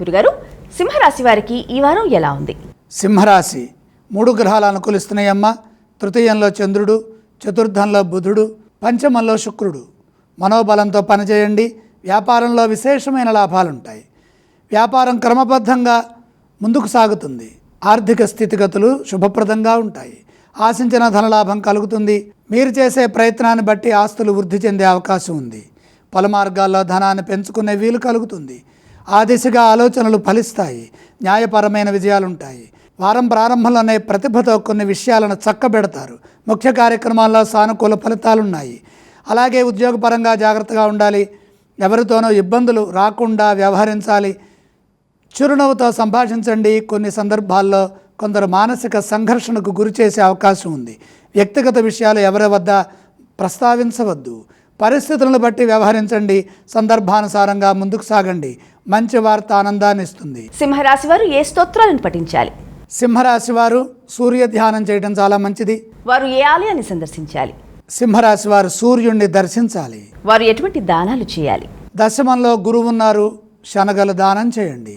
గురుగారు సింహరాశి వారికి ఈ వారం ఎలా ఉంది? సింహరాశి మూడు గ్రహాలు అనుకూలిస్తున్నాయమ్మ. తృతీయంలో చంద్రుడు చతుర్థంలో బుధుడు పంచమంలో శుక్రుడు. మనోబలంతో పనిచేయండి. వ్యాపారంలో విశేషమైన లాభాలుంటాయి. వ్యాపారం క్రమబద్ధంగా ముందుకు సాగుతుంది. ఆర్థిక స్థితిగతులు శుభప్రదంగా ఉంటాయి. ఆశించిన ధనలాభం కలుగుతుంది. మీరు చేసే ప్రయత్నాన్ని బట్టి ఆస్తులు వృద్ధి చెందే అవకాశం ఉంది. పలు మార్గాల్లో ధనాన్ని పెంచుకునే వీలు కలుగుతుంది. ఆ దిశగా ఆలోచనలు ఫలిస్తాయి న్యాయపరమైన విజయాలుంటాయి. వారం ప్రారంభంలోనే ప్రతిభతో కొన్ని విషయాలను చక్కబెడతారు. ముఖ్య కార్యక్రమాల్లో సానుకూల ఫలితాలున్నాయి. అలాగే ఉద్యోగపరంగా జాగ్రత్తగా ఉండాలి. ఎవరితోనో ఇబ్బందులు రాకుండా వ్యవహరించాలి. చిరునవ్వుతో సంభాషించండి. కొన్ని సందర్భాల్లో కొందరు మానసిక సంఘర్షణకు గురి చేసే అవకాశం ఉంది. వ్యక్తిగత విషయాలు ఎవరి వద్ద ప్రస్తావించవద్దు. పరిస్థితులను బట్టి వ్యవహరించండి. సందర్భానుసారంగా ముందుకు సాగండి. మంచి వార్త ఆనందాన్ని ఇస్తుంది. సింహరాశి వారు ఏ స్తోత్రాలను పఠించాలి? సింహరాశి వారు సూర్య ధ్యానం చేయడం చాలా మంచిది. వారు ఏ ఆలయాన్ని సందర్శించాలి? సింహరాశి వారు సూర్యుణ్ణి దర్శించాలి. వారు ఎటువంటి దానాలు చేయాలి? దశమంలో గురువు ఉన్నారు శనగలు దానం చేయండి.